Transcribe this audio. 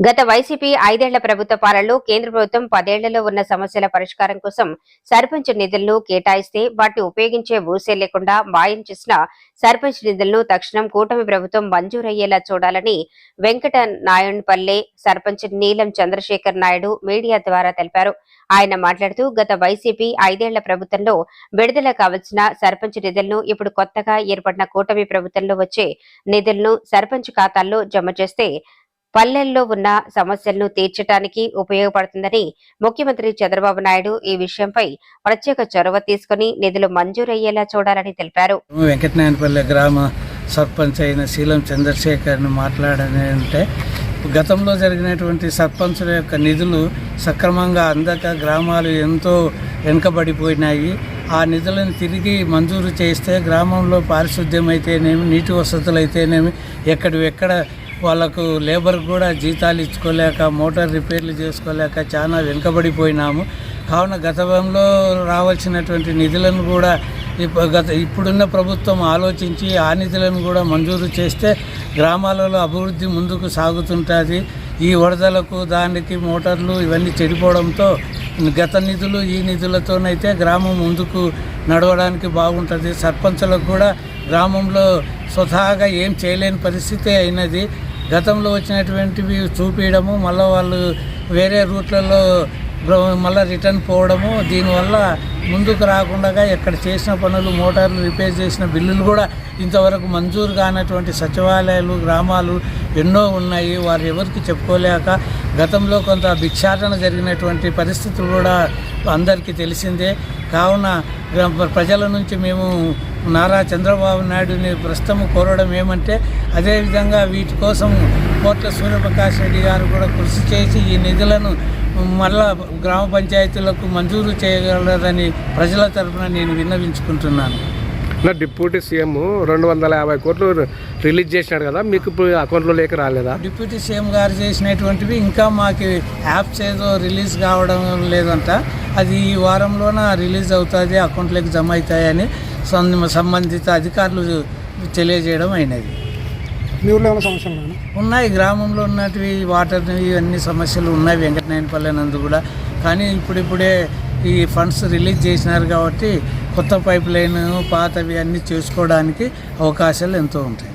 గత వైసీపీ ఐదేళ్ళ ప్రభుత్వ పాలనలో కేంద్ర ప్రభుత్వం పదేళ్ళలో ఉన్న సమస్యల పరిష్కారం కోసం సర్పంచ్ నిధులను కేటాయిస్తే వాటిని ఉపయోగించే ఊసే లేకుండా మాయం చేసిన సర్పంచ్ నిధులను తక్షణం కూటమి ప్రభుత్వం మంజూరయ్యేలా చూడాలని వెంకట నాయన్పల్లె సర్పంచ్ నీలం చంద్రశేఖర్ నాయుడు మీడియా ద్వారా తెలిపారు. ఆయన మాట్లాడుతూ గత వైసీపీ ఐదేళ్ళ ప్రభుత్వంలో విడుదల కావలసిన సర్పంచ్ నిధులను ఇప్పుడు కొత్తగా ఏర్పడిన కూటమి ప్రభుత్వంలో వచ్చే నిధులను సర్పంచ్ ఖాతాల్లో జమ చేస్తే పల్లెల్లో ఉన్న సమస్యలను తీర్చడానికి ఉపయోగపడుతుందని ముఖ్యమంత్రి చంద్రబాబు నాయుడు ఈ విషయంపై ప్రత్యేక చొరవ తీసుకుని నిధులు మంజూరయ్యేలా చూడాలని తెలిపారు. వెంకటనాయనపల్లి గ్రామ సర్పంచ్ అయిన శీలం చంద్రశేఖర్ను మాట్లాడని అంటే గతంలో జరిగినటువంటి సర్పంచుల యొక్క నిధులు సక్రమంగా అందక గ్రామాలు ఎంతో వెనుకబడిపోయినాయి. ఆ నిధులను తిరిగి మంజూరు చేస్తే గ్రామంలో పారిశుద్ధ్యం అయితేనేమి నీటి వసతులు అయితేనేమి ఎక్కడెక్కడ వాళ్ళకు లేబర్ కూడా జీతాలు ఇచ్చుకోలేక మోటార్ రిపేర్లు చేసుకోలేక చాలా వెనుకబడిపోయినాము. కావున గతంలో రావాల్సినటువంటి నిధులను కూడా గత ఇప్పుడున్న ప్రభుత్వం ఆలోచించి ఆ నిధులను కూడా మంజూరు చేస్తే గ్రామాలలో అభివృద్ధి ముందుకు సాగుతుంటుంది. ఈ వరదలకు దానికి మోటార్లు ఇవన్నీ చెడిపోవడంతో గత నిధులు ఈ నిధులతోనైతే గ్రామం ముందుకు నడవడానికి బాగుంటుంది. సర్పంచులకు కూడా గ్రామంలో స్వతహాగా ఏం చేయలేని పరిస్థితి అయినది. గతంలో వచ్చినటువంటివి చూపించడము మళ్ళీ వాళ్ళు వేరే రూట్లలో మళ్ళీ రిటర్న్ పోవడము దీనివల్ల ముందుకు రాకుండా ఎక్కడ చేసిన పనులు మోటార్లు రిపేర్ చేసిన బిల్లులు కూడా ఇంతవరకు మంజూరు కానటువంటి సచివాలయాలు గ్రామాలు ఎన్నో ఉన్నాయి. వారు ఎవరికి చెప్పుకోలేక గతంలో కొంత భిక్షాటన జరిగినటువంటి పరిస్థితులు కూడా అందరికీ తెలిసిందే. కావున ప్రజల నుంచి మేము నారా చంద్రబాబు నాయుడుని ప్రస్తుతం కోరడం ఏమంటే అదేవిధంగా వీటి కోసం కోట్ల సూర్యప్రకాష్ రెడ్డి గారు కూడా కృషి చేసి ఈ నిధులను మళ్ళా గ్రామ పంచాయతీలకు మంజూరు చేయగలరని ప్రజల తరఫున నేను విన్నవించుకుంటున్నాను. నా డిప్యూటీ సీఎం రెండు వందల యాభై కోట్లు రిలీజ్ చేసినాడు కదా మీకు ఇప్పుడు అకౌంట్లో లేక రాలేదా? డిప్యూటీ సీఎం గారు చేసినటువంటివి ఇంకా మాకు యాప్స్ ఏదో రిలీజ్ కావడం లేదంట. అది ఈ వారంలోన రిలీజ్ అవుతుంది అకౌంట్లోకి జమ అవుతాయని సంబంధ- సంబంధిత అధికారులు తెలియజేయడం అయినది. మీ ఊళ్ళో ఏమైనా సమస్యలు ఉన్నాయా? ఉన్నాయి. గ్రామంలో ఉన్నటివి వాటర్ ఇవన్నీ సమస్యలు ఉన్నాయి వెంకటనాయనపల్లి నందు కూడా. కానీ ఇప్పుడిప్పుడే ఈ ఫండ్స్ రిలీజ్ చేసినారు కాబట్టి కొత్త పైప్ లైన్ పాతవి అన్నీ చేసుకోవడానికి అవకాశాలు ఎంతో ఉంటాయి.